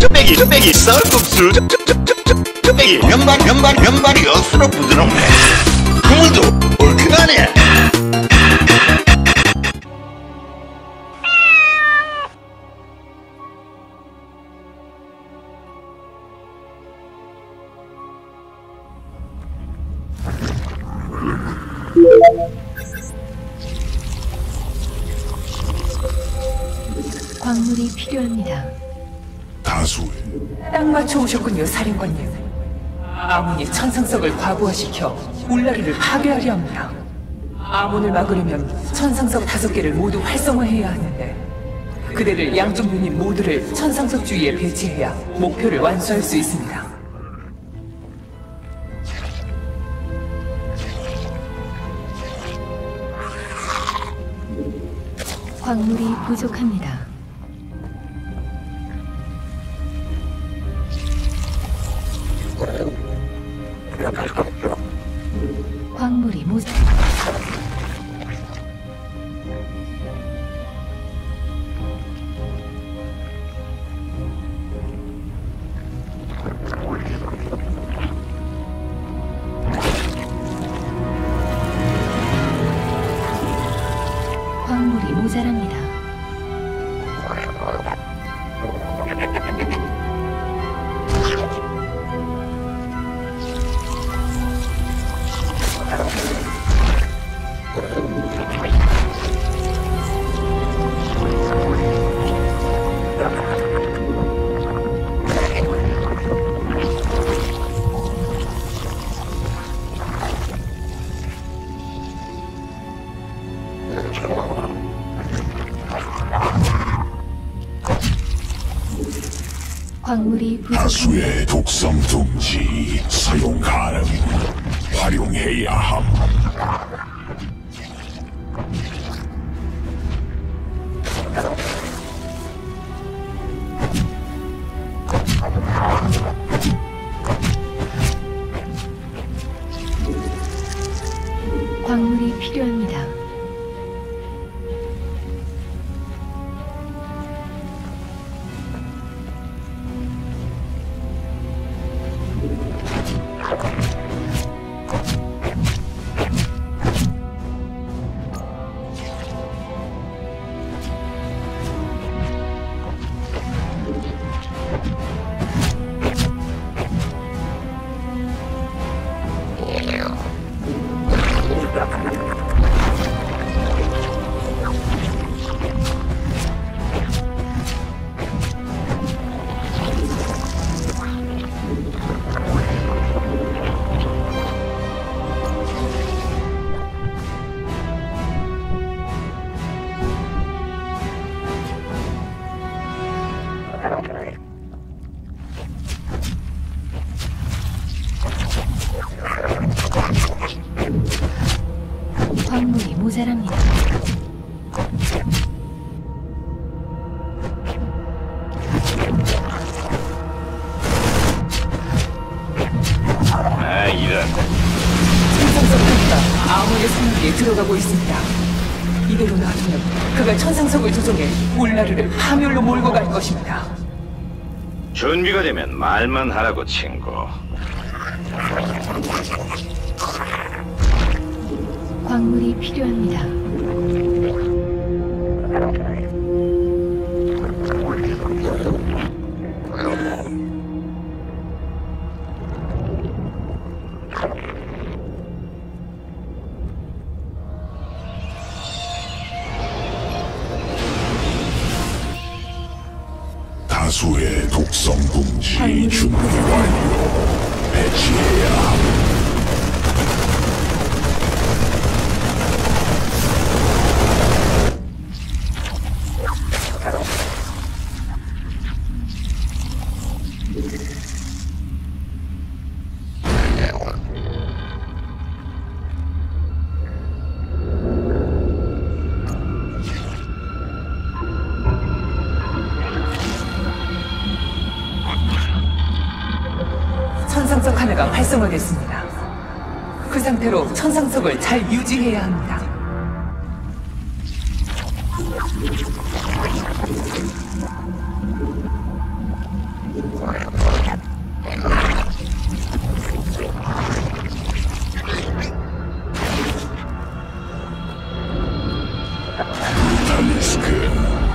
쭈- 쭈- 쭈- 쭈빼기 면발 면발 면발이 억수로 부드럽네. 국물도 얼큰하네 다수의 딱 맞춰 오셨군요, 사령관님. 아문이 천상석을 과부하시켜 울라리를 파괴하려 합니다. 아문을 막으려면 천상석 다섯 개를 모두 활성화해야 하는데 그대를 양쪽 유닛 모두를 천상석 주위에 배치해야 목표를 완수할 수 있습니다. 광물이 부족합니다. 다. 다수의 독성 둥지 사용 가능 활용해야 함 아문의 성기에 들어가고 있습니다. 이대로 놔두면 그가 천상석을 조종해 울라리를 파멸로 몰고 갈 것입니다. 준비가 되면 말만 하라고 친구 광물이 필요합니다. 다수의 독성 둥지 준비 완료. 배치해야 함 에너지가 활성화됐습니다. 그 상태로 천상석을 잘 유지해야 합니다. 다니스크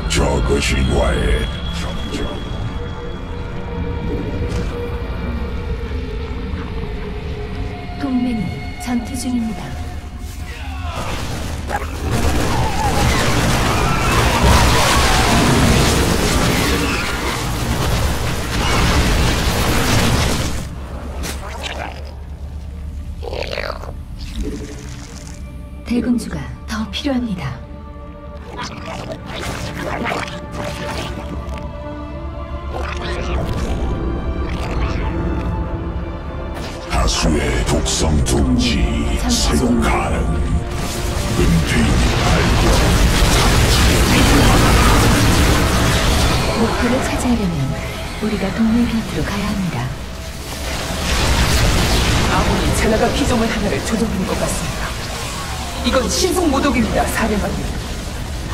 저 거신과의 정정 전투 중입니다. 대군주가 더 필요합니다. 다수의 독성 둥지 사용 가능. 은퇴인 목표를 차지하려면 우리가 동맹 곁으로 가야 합니다. 아몬이 젤라가 피조물 하나를 조종하는 것 같습니다. 이건 신속 모독입니다, 사령관님.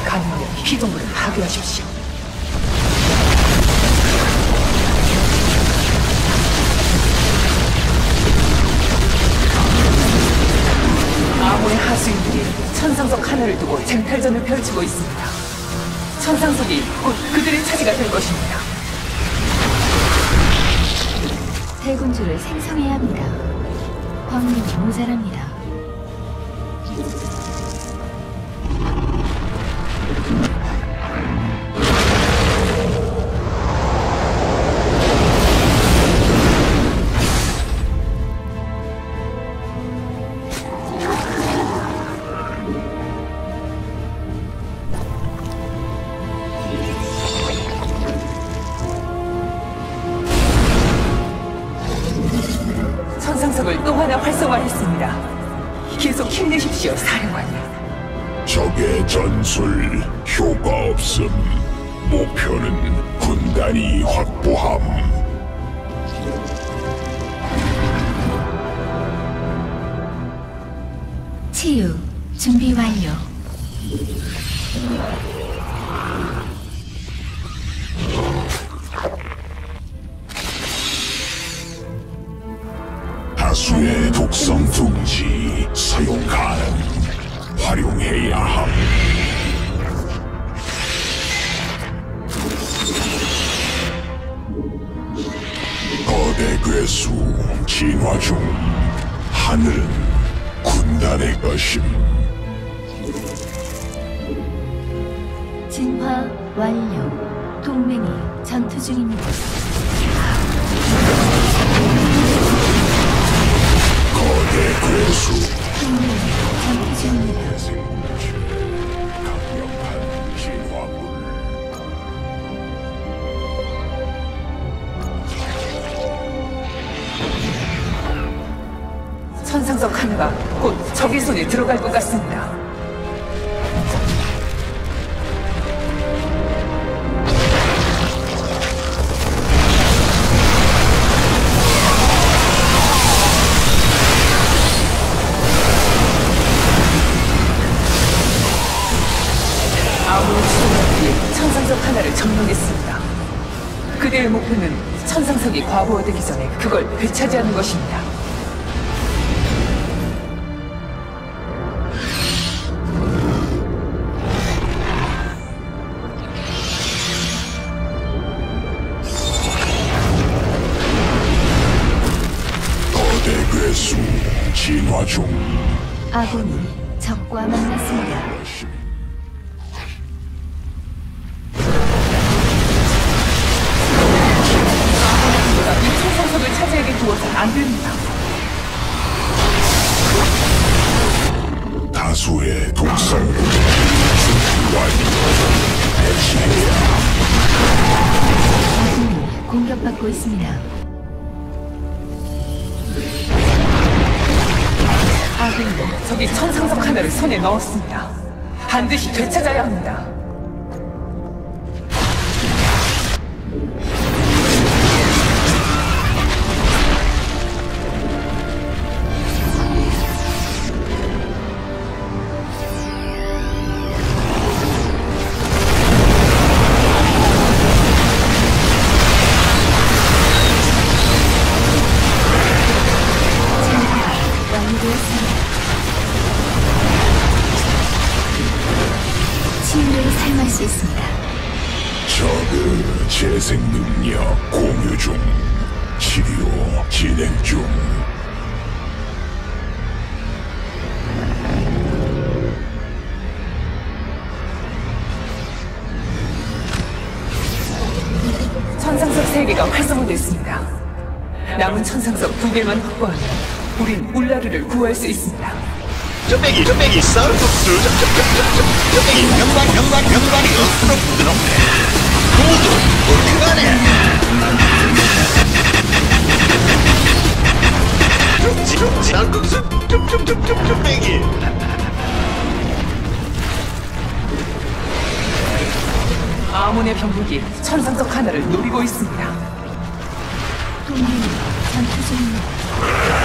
가능하면 피조물을 파괴하십시오. 아몬의 하수인들이 천상석 하나를 두고 쟁탈전을 펼치고 있습니다. 천상석이 곧 그들의 차지가 될 것입니다. 대군주를 생성해야 합니다. 광물이 모자랍니다. 이 확보함. 치유 준비 완료. 대 괴수 진화 중. 하늘은 군단의 것임. 진화 완료. 동맹이 전투 중입니다. 거대 괴수 동맹이 전투 중입니다. 천상석 하나가 곧 적의 손에 들어갈 것 같습니다. 그들의 목표는 천상석이 과부하되기 전에 그걸 되찾이하는 것입니다. 중. 아군이 적과 만났습니다. 이 천상석을 차지하게 두어서는 안 됩니다. 다수의 독성 준비 완료. 배치해야 아군이 공격받고 있습니다. 저기 천상석 하나를 손에 넣었습니다. 반드시 되찾아야 합니다. 활성화됐습니다. 남은 천상석 두 개만 확보하면 우린 울라르를 구할 수 있습니다. 쭈빼기 쭈빼기 쌀국수 쭈빼기 면발 면발 면발이 억수로 부드럽네 국물도 얼큰하네 쭈찌 쭈찌 쌀국수 쭈쭈쭈쭈 쭈빼기 아몬의 병력이 천상석 하나를 노리고 있습니다. 동맹이 전투 중입니다.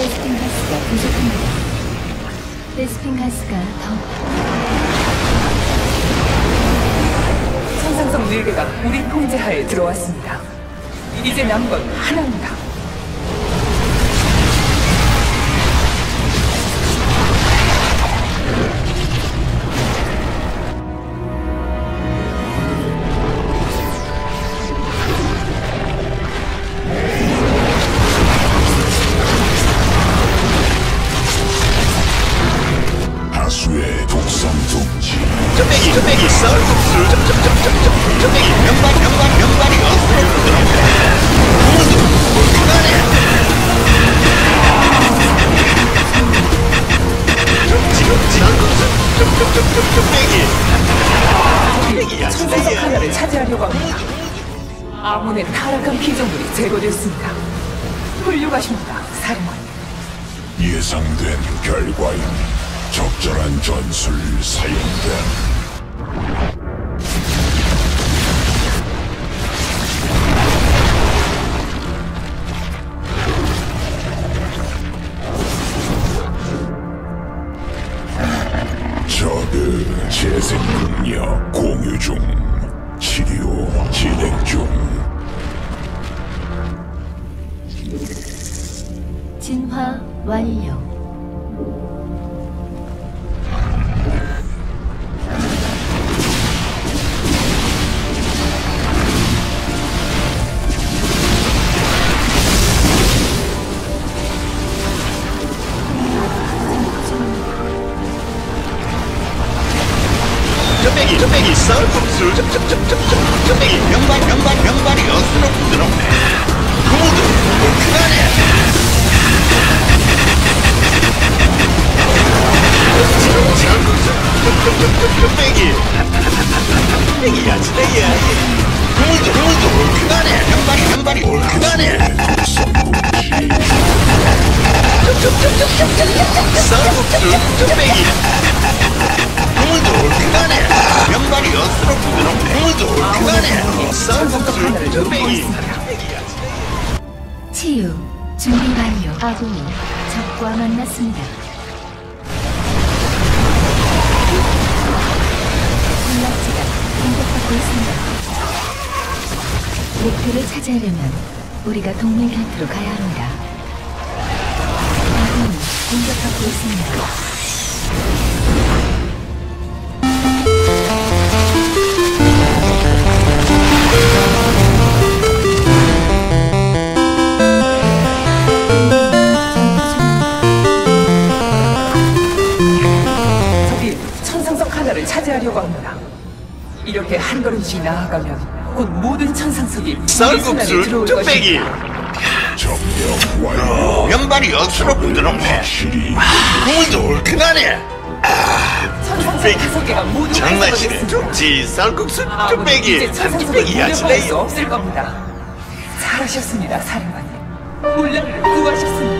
베스핀 가스가 부족합니다. 베스핀 가스가 더 천상석 네 개가 우리 통제하에 들어왔습니다. 이제 남은 건 하나입니다. 적절한 전술 사용됨 치유 준비 완료. 아군이 적과 만났습니다. 목표를 차지하려면 우리가 동맹 곁으로 가야 합니다. 아군이 공격받고 있습니다. 차지하려고 합니다. 이렇게 한 걸음씩 나아가면 곧 모든 천상석이 쌀국수 완료 면발이 억수로 부드럽네 확실히 국물도 얼큰하네 뚝배기 다섯 개가 모두 장난치네. 뚝지 쌀국수 뚝배기 뚝배기 야시네요 없을 겁니다. 잘하셨습니다, 사령관님. 올라를 구하셨습니다.